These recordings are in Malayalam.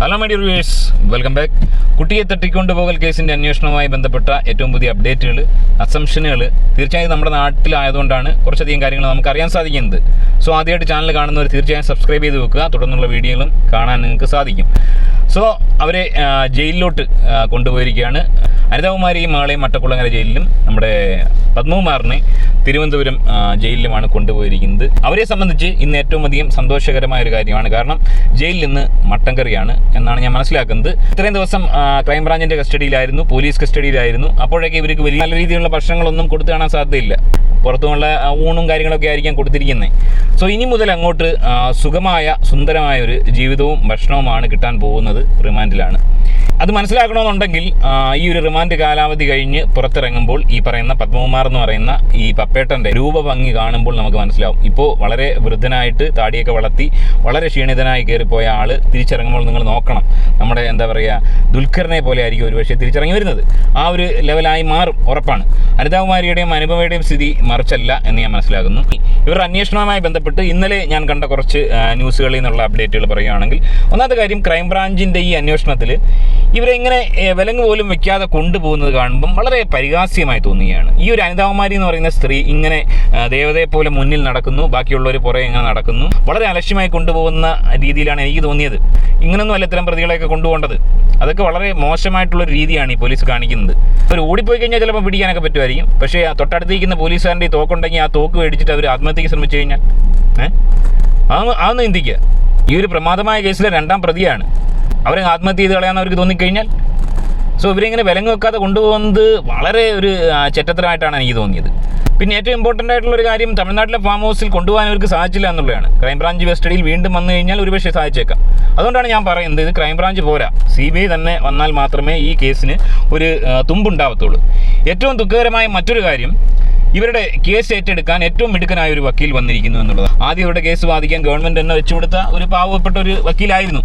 Hello my dear welcome back കുട്ടിയെ തട്ടിക്കൊണ്ടുപോകൽ കേസിന്റെ അന്വേഷണവുമായി ബന്ധപ്പെട്ട ഏറ്റവും പുതിയ അപ്ഡേറ്റുകൾ അസംഷനുകൾ തീർച്ചയായും നമ്മുടെ നാട്ടിലായതുകൊണ്ടാണ് കുറച്ചധികം കാര്യങ്ങൾ നമുക്ക് അറിയാൻ സാധിക്കുന്നത്. സോ ആദ്യമായിട്ട് ചാനൽ കാണുന്നവർ തീർച്ചയായും സബ്സ്ക്രൈബ് ചെയ്ത് വെക്കുക. തുടർന്നുള്ള വീഡിയോകളും കാണാൻ നിങ്ങൾക്ക് സാധിക്കും. സോ അവരെ ജയിലിലോട്ട് കൊണ്ടുപോയിരിക്കുകയാണ്. അനിതകുമാരിയും മകളെയും മട്ടക്കുളങ്ങര ജയിലിലും നമ്മുടെ പത്മകുമാറിനെ തിരുവനന്തപുരം ജയിലിലുമാണ് കൊണ്ടുപോയിരിക്കുന്നത്. അവരെ സംബന്ധിച്ച് ഇന്ന് ഏറ്റവും അധികം സന്തോഷകരമായ ഒരു കാര്യമാണ്. കാരണം ജയിലിൽ നിന്ന് മട്ടൻ കറിയാണ് എന്നാണ് ഞാൻ മനസ്സിലാക്കുന്നത്. ഇത്രയും ദിവസം ക്രൈംബ്രാഞ്ചിന്റെ കസ്റ്റഡിയിലായിരുന്നു പോലീസ് കസ്റ്റഡിയിലായിരുന്നു അപ്പോഴൊക്കെ ഇവർക്ക് വലിയ നല്ല രീതിയിലുള്ള ഭക്ഷണങ്ങളൊന്നും കൊടുത്തു കാണാൻ സാധ്യതയില്ല. പുറത്തുനിന്നുള്ള ആ, ഊണും കാര്യങ്ങളൊക്കെ ആയിരിക്കാം കൊടുത്തിരിക്കുന്നത് സോ ഇനി മുതൽ അങ്ങോട്ട് സുഖമായ സുന്ദരമായ ഒരു ജീവിതവും ഭക്ഷണവുമാണ് കിട്ടാൻ പോകുന്നത് റിമാൻഡിലാണ്. അത് മനസ്സിലാക്കണമെന്നുണ്ടെങ്കിൽ ഈ ഒരു റിമാൻഡ് കാലാവധി കഴിഞ്ഞ് പുറത്തിറങ്ങുമ്പോൾ ഈ പറയുന്ന പത്മകുമാർ എന്ന് പറയുന്ന ഈ പപ്പേട്ടന്റെ രൂപഭംഗി കാണുമ്പോൾ നമുക്ക് മനസ്സിലാവും. ഇപ്പോൾ വളരെ വൃദ്ധനായിട്ട് താടിയൊക്കെ വളർത്തി വളരെ ക്ഷീണിതനായി കയറിപ്പോയ ആൾ തിരിച്ചിറങ്ങുമ്പോൾ നിങ്ങൾ നോക്കണം. നമ്മുടെ എന്താ പറയുക ദുൽഖറിനെ പോലെ ആയിരിക്കും ഒരുപക്ഷെ തിരിച്ചിറങ്ങി വരുന്നത്. ആ ഒരു ലെവലായി മാറും ഉറപ്പാണ്. അനിതാകുമാരിയുടെയും അനുപമയുടെയും സ്ഥിതി മറിച്ചല്ല എന്ന് ഞാൻ മനസ്സിലാക്കുന്നു. ഇവരുടെ അന്വേഷണവുമായി ബന്ധപ്പെട്ട് ഇന്നലെ ഞാൻ കണ്ട കുറച്ച് ന്യൂസുകളിൽ നിന്നുള്ള അപ്ഡേറ്റുകൾ പറയുകയാണെങ്കിൽ ഒന്നാമത്തെ കാര്യം ക്രൈംബ്രാഞ്ചിന്റെ ഈ അന്വേഷണത്തിൽ ഇവരെങ്ങനെ വിലങ്ങ് പോലും വെക്കാതെ കൊണ്ടുപോകുന്നത് കാണുമ്പം വളരെ പരിഹാസ്യമായി തോന്നുകയാണ്. ഈ ഒരു അനിതാകുമാരി എന്ന് പറയുന്ന സ്ത്രീ ഇങ്ങനെ ദേവതയെ പോലെ മുന്നിൽ നടക്കുന്നു ബാക്കിയുള്ളവർ പുറകെ ഇങ്ങനെ നടക്കുന്നു. വളരെ അലക്ഷ്യമായി കൊണ്ടുപോകുന്ന രീതിയിലാണ് എനിക്ക് തോന്നിയത്. ഇങ്ങനൊന്നും അല്ല ഇത്തരം പ്രതികളെയൊക്കെ കൊണ്ടുപോകേണ്ടത്. അതൊക്കെ വളരെ മോശമായിട്ടുള്ള രീതിയാണ് ഈ പോലീസ് കാണിക്കുന്നത്. അവർ ഓടിപ്പോയി കഴിഞ്ഞാൽ ചിലപ്പോൾ പിടിക്കാനൊക്കെ പറ്റുമായിരിക്കും. പക്ഷേ ആ തൊട്ടടുത്തിരിക്കുന്ന പോലീസുകാരന്റെ ഈ തോക്കുണ്ടെങ്കിൽ ആ തോക്ക് മേടിച്ചിട്ട് അവർ ആത്മഹത്യക്ക് ശ്രമിച്ചു കഴിഞ്ഞാൽ ഏഹ് അതൊന്ന് ചിന്തിക്കുക. ഈ ഒരു പ്രമാദമായ കേസിലെ രണ്ടാം പ്രതിയാണ്. അവരെ ആത്മഹത്യ ചെയ്ത് കളയാൻ അവർക്ക് തോന്നിക്കഴിഞ്ഞാൽ സോ ഇവരിങ്ങനെ വിലങ്ങ് വെക്കാതെ കൊണ്ടുപോകുന്നത് വളരെ ഒരു ചെറ്റത്തരമായിട്ടാണ് എനിക്ക് തോന്നിയത്. പിന്നെ ഏറ്റവും ഇമ്പോർട്ടന്റ് ആയിട്ടുള്ള ഒരു കാര്യം തമിഴ്നാട്ടിലെ ഫാം ഹൗസിൽ കൊണ്ടുപോകാൻ അവർക്ക് സാധിച്ചില്ല എന്നുള്ളതാണ്. ക്രൈംബ്രാഞ്ച് കസ്റ്റഡിയിൽ വീണ്ടും വന്നു കഴിഞ്ഞാൽ ഒരുപക്ഷെ സാധിച്ചേക്കാം. അതുകൊണ്ടാണ് ഞാൻ പറയുന്നത് ഇത് ക്രൈംബ്രാഞ്ച് പോരാ. സി ബി ഐ തന്നെ വന്നാൽ മാത്രമേ ഈ കേസിന് ഒരു തുമ്പുണ്ടാവത്തുള്ളൂ. ഏറ്റവും ദുഃഖകരമായ മറ്റൊരു കാര്യം ഇവരുടെ കേസ് ഏറ്റെടുക്കാൻ ഏറ്റവും മിടുക്കനായ ഒരു വക്കീൽ വന്നിരിക്കുന്നു എന്നുള്ളത് ആദ്യം ഇവരുടെ കേസ് വാദിക്കാൻ ഗവൺമെന്റ് തന്നെ വെച്ചുകൊടുത്ത ഒരു പാവപ്പെട്ട ഒരു വക്കീലായിരുന്നു.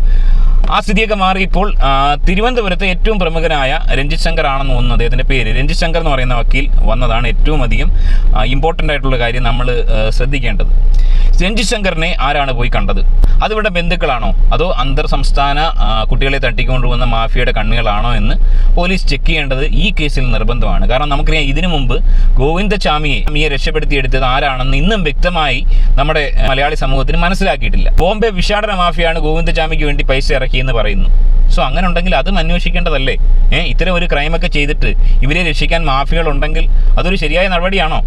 ആ സ്ഥിതിയൊക്കെ മാറി ഇപ്പോൾ തിരുവനന്തപുരത്തെ ഏറ്റവും പ്രമുഖനായ രഞ്ജിത് ശങ്കർ ആണെന്ന് തോന്നുന്നു അദ്ദേഹത്തിന്റെ പേര്. രഞ്ജിത് ശങ്കർ എന്ന് പറയുന്ന വക്കീൽ വന്നതാണ് ഏറ്റവും അധികം ഇമ്പോർട്ടന്റ് ആയിട്ടുള്ള കാര്യം നമ്മൾ ശ്രദ്ധിക്കേണ്ടത്. രഞ്ജിത് ശങ്കറിനെ ആരാണ് പോയി കണ്ടത്? അതിവിടെ ബന്ധുക്കളാണോ? അതോ അന്തർ സംസ്ഥാന കുട്ടികളെ തട്ടിക്കൊണ്ടുവന്ന മാഫിയയുടെ കണ്ണുകളാണോ എന്ന് പോലീസ് ചെക്ക് ചെയ്യേണ്ടത് ഈ കേസിൽ നിർബന്ധമാണ്. കാരണം നമുക്കറിയാം ഇതിനു മുമ്പ് ഗോവിന്ദചാമിയെ ചാമിയെ രക്ഷപ്പെടുത്തിയെടുത്തത് ആരാണെന്ന് ഇന്നും വ്യക്തമായി നമ്മുടെ മലയാളി സമൂഹത്തിന് മനസ്സിലാക്കിയിട്ടില്ല. ബോംബെ വിഷാടന മാഫിയാണ് ഗോവിന്ദചാമിക്ക് വേണ്ടി പൈസ ഇറക്കിയെന്ന് പറയുന്നു. സോ അങ്ങനെ ഉണ്ടെങ്കിൽ അതും അന്വേഷിക്കേണ്ടതല്ലേ? ഏഹ് ഇത്തരം ഒരു ക്രൈമൊക്കെ ചെയ്തിട്ട് ഇവരെ രക്ഷിക്കാൻ മാഫിയകളുണ്ടെങ്കിൽ അതൊരു ശരിയായ നടപടിയാണോ?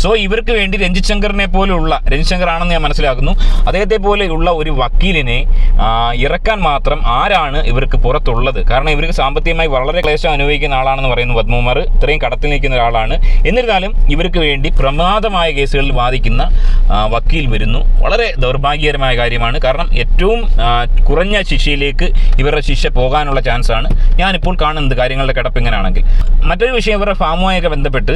സോ ഇവർക്ക് വേണ്ടി രഞ്ജിത് ശങ്കറിനെ പോലെയുള്ള രഞ്ജിത് ശങ്കർ ആണെന്ന് ഞാൻ മനസ്സിലാക്കുന്നു. അദ്ദേഹത്തെ പോലെയുള്ള ഒരു വക്കീലിനെ ഇറക്കാൻ മാത്രം ആരാണ് ഇവർക്ക് പുറത്തുള്ളത്? കാരണം ഇവർക്ക് സാമ്പത്തികമായി വളരെ ക്ലേശം അനുഭവിക്കുന്ന ആളാണെന്ന് പറയുന്നു പത്മകുമാർ. ഇത്രയും കടത്തിൽ നിൽക്കുന്ന ഒരാളാണ്. എന്നിരുന്നാലും ഇവർക്ക് വേണ്ടി പ്രമാദമായ കേസുകളിൽ വാദിക്കുന്ന വക്കീൽ വരുന്നു. വളരെ ദൗർഭാഗ്യകരമായ കാര്യമാണ്. കാരണം ഏറ്റവും കുറഞ്ഞ ശിക്ഷയിലേക്ക് ഇവരുടെ ശിക്ഷ പോകാനുള്ള ചാൻസാണ്. ഞാനിപ്പോൾ കാണുന്നത് കാര്യങ്ങളുടെ കിടപ്പ് ഇങ്ങനെയാണെങ്കിൽ. മറ്റൊരു വിഷയം ഇവരുടെ ഫാമുമായൊക്കെ ബന്ധപ്പെട്ട്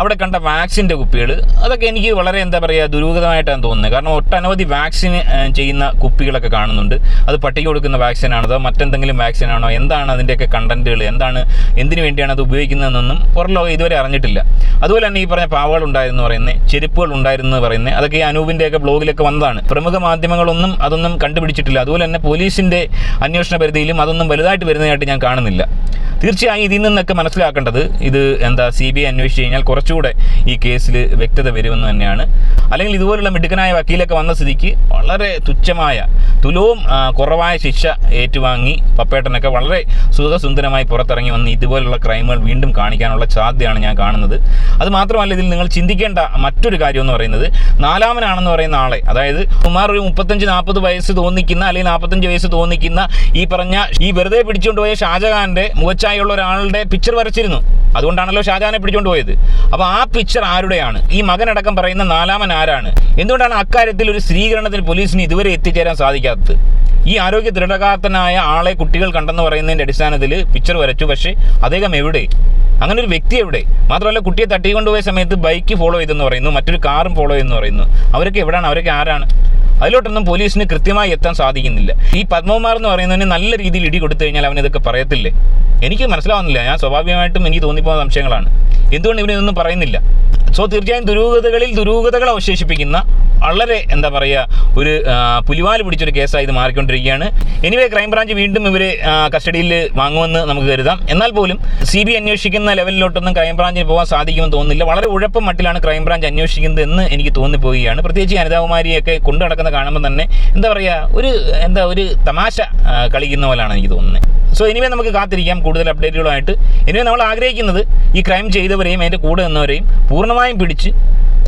അവിടെ കണ്ട വാക്സിന്റെ കുപ്പികൾ അതൊക്കെ എനിക്ക് വളരെ എന്താ പറയുക ദുരൂഹതമായിട്ടാണ് തോന്നുന്നത്. കാരണം ഒട്ടനവധി വാക്സിൻ ചെയ്യുന്ന കുപ്പികളൊക്കെ കാണുന്നുണ്ട്. അത് പട്ടിക കൊടുക്കുന്ന വാക്സിൻ ആണോ അതോ മറ്റെന്തെങ്കിലും വാക്സിൻ ആണോ എന്താണ് അതിന്റെയൊക്കെ കണ്ടന്റുകൾ എന്താണ് എന്തിനു വേണ്ടിയാണ് അത് ഉപയോഗിക്കുന്നതെന്നൊന്നും പുറം ലോകം ഇതുവരെ അറിഞ്ഞിട്ടില്ല. അതുപോലെ തന്നെ ഈ പറഞ്ഞ പാവകൾ ഉണ്ടായിരുന്നു പറയുന്നത് ചെരുപ്പുകൾ ഉണ്ടായിരുന്നു പറയുന്നത് അതൊക്കെ ഈ അനൂപിന്റെയൊക്കെ ബ്ലോഗിലൊക്കെ വന്നതാണ്. പ്രമുഖ മാധ്യമങ്ങളൊന്നും അതൊന്നും കണ്ടുപിടിച്ചിട്ടില്ല. അതുപോലെ തന്നെ പോലീസിന്റെ അന്വേഷണ പരിധിയിലും അതൊന്നും വലുതായിട്ട് വരുന്നതായിട്ട് ഞാൻ കാണുന്നില്ല. തീർച്ചയായും ഇതിൽ നിന്നൊക്കെ മനസ്സിലാക്കേണ്ടത് ഇത് എന്താ സി ബി ഐ അന്വേഷിച്ച് കഴിഞ്ഞാൽ കുറച്ചുകൂടെ ഈ കേസിൽ വ്യക്തത വരുമെന്ന് തന്നെയാണ്. അല്ലെങ്കിൽ ഇതുപോലുള്ള മിടുക്കനായ വക്കീലൊക്കെ വന്ന സ്ഥിതിക്ക് വളരെ തുച്ഛമായ തുലവും കുറവായ ശിക്ഷ ഏറ്റുവാങ്ങി പപ്പേട്ടനൊക്കെ വളരെ സുഖസുന്ദരമായി പുറത്തിറങ്ങി വന്ന് ഇതുപോലുള്ള ക്രൈമുകൾ വീണ്ടും കാണിക്കാനുള്ള സാധ്യതയാണ് ഞാൻ കാണുന്നത്. അത് മാത്രമല്ല ഇതിൽ നിങ്ങൾ ചിന്തിക്കേണ്ട മറ്റൊരു കാര്യം എന്ന് പറയുന്നത് നാലാമനാണെന്ന് പറയുന്ന ആളെ അതായത് സുമാർ ഒരു മുപ്പത്തഞ്ച് നാൽപ്പത് വയസ്സ് തോന്നിക്കുന്ന അല്ലെങ്കിൽ നാൽപ്പത്തഞ്ച് വയസ്സ് തോന്നിക്കുന്ന ഈ പറഞ്ഞ ഈ വെറുതെ പിടിച്ചുകൊണ്ട് പോയ ഷാജഹാന്റെ മുഖച്ചായുള്ള ഒരാളുടെ പിക്ചർ വരച്ചിരുന്നു. അതുകൊണ്ടാണല്ലോ ഷാജഹാനെ പിടിച്ചുകൊണ്ട് പോയത്. അപ്പോൾ ആ പിക്ചർ ആരുടെയാണ്? ഈ മകനടക്കം പറയുന്ന നാലാമൻ ആരാണ്? എന്തുകൊണ്ടാണ് അക്കാര്യത്തിൽ ഒരു സ്ത്രീകരണത്തിൽ പോലീസിന് ഇതുവരെ എത്തിച്ചേരാൻ സാധിക്കാത്തത്? ഈ ആരോഗ്യ ദൃഢകാത്തനായ ആളെ കുട്ടികൾ കണ്ടെന്ന് പറയുന്നതിന്റെ അടിസ്ഥാനത്തിൽ പിക്ചർ വരച്ചു. പക്ഷേ അദ്ദേഹം എവിടെ? അങ്ങനെ ഒരു വ്യക്തി എവിടെ? മാത്രമല്ല കുട്ടിയെ തട്ടിക്കൊണ്ടുപോയ സമയത്ത് ബൈക്ക് ഫോളോ ചെയ്തെന്ന് പറയുന്നു. മറ്റൊരു കാറും ഫോളോ ചെയ്തെന്ന് പറയുന്നു. അവരൊക്കെ എവിടെയാണ് അവരൊക്കെ ആരാണ്? അതിലോട്ടൊന്നും പോലീസിന് കൃത്യമായി എത്താൻ സാധിക്കുന്നില്ല. ഈ പത്മകുമാർ എന്ന് പറയുന്നതിന് നല്ല രീതിയിൽ ഇടി കൊടുത്തു കഴിഞ്ഞാൽ അവൻ ഇതൊക്കെ പറയത്തില്ലേ? എനിക്ക് മനസ്സിലാവുന്നില്ല. ഞാൻ സ്വാഭാവികമായിട്ടും എനിക്ക് തോന്നിപ്പോകുന്ന സംശയങ്ങളാണ്. എന്തുകൊണ്ട് ഇവനൊന്നും പറയുന്നില്ല? സോ തീർച്ചയായും ദുരൂഹതകളിൽ ദുരൂഹതകൾ അവശേഷിപ്പിക്കുന്ന വളരെ എന്താ പറയുക ഒരു പുലിവാൽ പിടിച്ചൊരു കേസായി ഇത് മാറിക്കൊണ്ടിരിക്കുകയാണ്. എനിവേ ക്രൈംബ്രാഞ്ച് വീണ്ടും ഇവരെ കസ്റ്റഡിയിൽ വാങ്ങുമെന്ന് നമുക്ക് കരുതാം. എന്നാൽ പോലും സി ബി അന്വേഷിക്കുന്ന ലെവലിലോട്ടൊന്നും ക്രൈംബ്രാഞ്ചിന് പോകാൻ സാധിക്കുമെന്ന് തോന്നുന്നില്ല. വളരെ ഉഴപ്പം മട്ടിലാണ് ക്രൈംബ്രാഞ്ച് അന്വേഷിക്കുന്നത് എന്ന് എനിക്ക് തോന്നിപ്പോവുകയാണ്. പ്രത്യേകിച്ച് അനിതാകുമാരിയൊക്കെ കൊണ്ടു നടക്കുന്ന കാണുമ്പോൾ തന്നെ എന്താ പറയുക ഒരു എന്താ ഒരു തമാശ കളിക്കുന്ന പോലെയാണ് എനിക്ക് തോന്നുന്നത്. സോ ഇനിമേ നമുക്ക് കാത്തിരിക്കാം. കൂടുതൽ അപ്ഡേറ്റുകളുമായിട്ട് ഇനിമേ നമ്മൾ ആഗ്രഹിക്കുന്നത് ഈ ക്രൈം ചെയ്തവരെയും അതിന്റെ കൂടെ നിന്നവരെയും പൂർണമായും പിടിച്ച്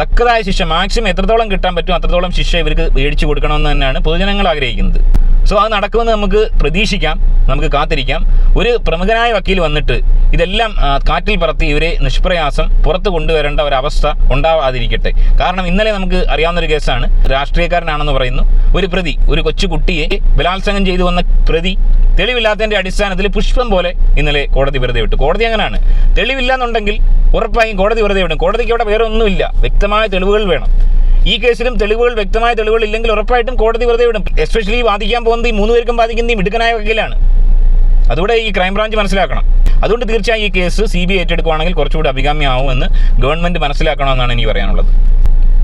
തക്കതായ ശിക്ഷ മാക്സിമം എത്രത്തോളം കിട്ടാൻ പറ്റും അത്രത്തോളം ശിക്ഷ ഇവർക്ക് മേടിച്ചു കൊടുക്കണമെന്ന് തന്നെയാണ് പൊതുജനങ്ങൾ ആഗ്രഹിക്കുന്നത്. സോ അത് നടക്കുമെന്ന് നമുക്ക് പ്രതീക്ഷിക്കാം. നമുക്ക് കാത്തിരിക്കാം. ഒരു പ്രമുഖനായ വക്കീൽ വന്നിട്ട് ഇതെല്ലാം കാറ്റിൽ പറത്തി ഇവരെ നിഷ്പ്രയാസം പുറത്ത് കൊണ്ടുവരേണ്ട ഒരവസ്ഥ ഉണ്ടാവാതിരിക്കട്ടെ. കാരണം ഇന്നലെ നമുക്ക് അറിയാവുന്ന ഒരു കേസാണ്. രാഷ്ട്രീയക്കാരനാണെന്ന് പറയുന്നു. ഒരു പ്രതി ഒരു കൊച്ചു കുട്ടിയെ ബലാത്സംഗം ചെയ്തു വന്ന പ്രതി തെളിവില്ലാത്തതിന്റെ അടിസ്ഥാനത്തിൽ പുഷ്പം പോലെ ഇന്നലെ കോടതി വെറുതെ വിട്ടു. കോടതി അങ്ങനെയാണ് തെളിവില്ലാന്നുണ്ടെങ്കിൽ ഉറപ്പായും കോടതി വെറുതെ വിടും. കോടതിക്ക് അവിടെ വേറെ ഒന്നുമില്ല വ്യക്തമായ തെളിവുകൾ വേണം. ഈ കേസിലും തെളിവുകൾ വ്യക്തമായ തെളിവുകൾ ഇല്ലെങ്കിൽ ഉറപ്പായിട്ടും കോടതി വെറുതെ വിടും. എസ്പെഷ്യലി വാദിക്കാൻ പോകുന്നത് ഈ മൂന്ന് പേർക്കും ബാധിക്കുന്ന ഈ മിടുക്കനായ വക്കീലാണ്. അതുകൂടെ ഈ ക്രൈംബ്രാഞ്ച് മനസ്സിലാക്കണം. അതുകൊണ്ട് തീർച്ചയായും ഈ കേസ് സി ബി ഐ ഏറ്റെടുക്കുകയാണെങ്കിൽ കുറച്ചുകൂടി അഭികാമ്യമാവുമെന്ന് ഗവൺമെന്റ് മനസ്സിലാക്കണമെന്നാണ് എനിക്ക് പറയാനുള്ളത്.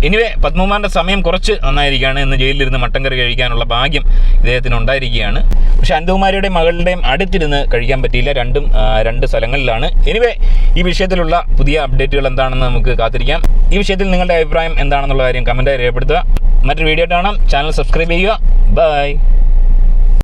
എനിവേ പത്മകുമാറിന്റെ സമയം കുറച്ച് നന്നായിരിക്കുകയാണ്. ഇന്ന് ജയിലിലിരുന്ന് മട്ടൻ കറി കഴിക്കാനുള്ള ഭാഗ്യം ഇദ്ദേഹത്തിന് ഉണ്ടായിരിക്കുകയാണ്. പക്ഷെ അനന്തകുമാരിയുടെയും മകളുടെയും അടുത്തിരുന്ന് കഴിക്കാൻ പറ്റിയില്ല. രണ്ടും രണ്ട് സ്ഥലങ്ങളിലാണ്. എനിവേ ഈ വിഷയത്തിലുള്ള പുതിയ അപ്ഡേറ്റുകൾ എന്താണെന്ന് നമുക്ക് കാത്തിരിക്കാം. ഈ വിഷയത്തിൽ നിങ്ങളുടെ അഭിപ്രായം എന്താണെന്നുള്ള കാര്യം കമന്റായി രേഖപ്പെടുത്തുക. മറ്റൊരു വീഡിയോ കാണാം. ചാനൽ സബ്സ്ക്രൈബ് ചെയ്യുക. ബൈ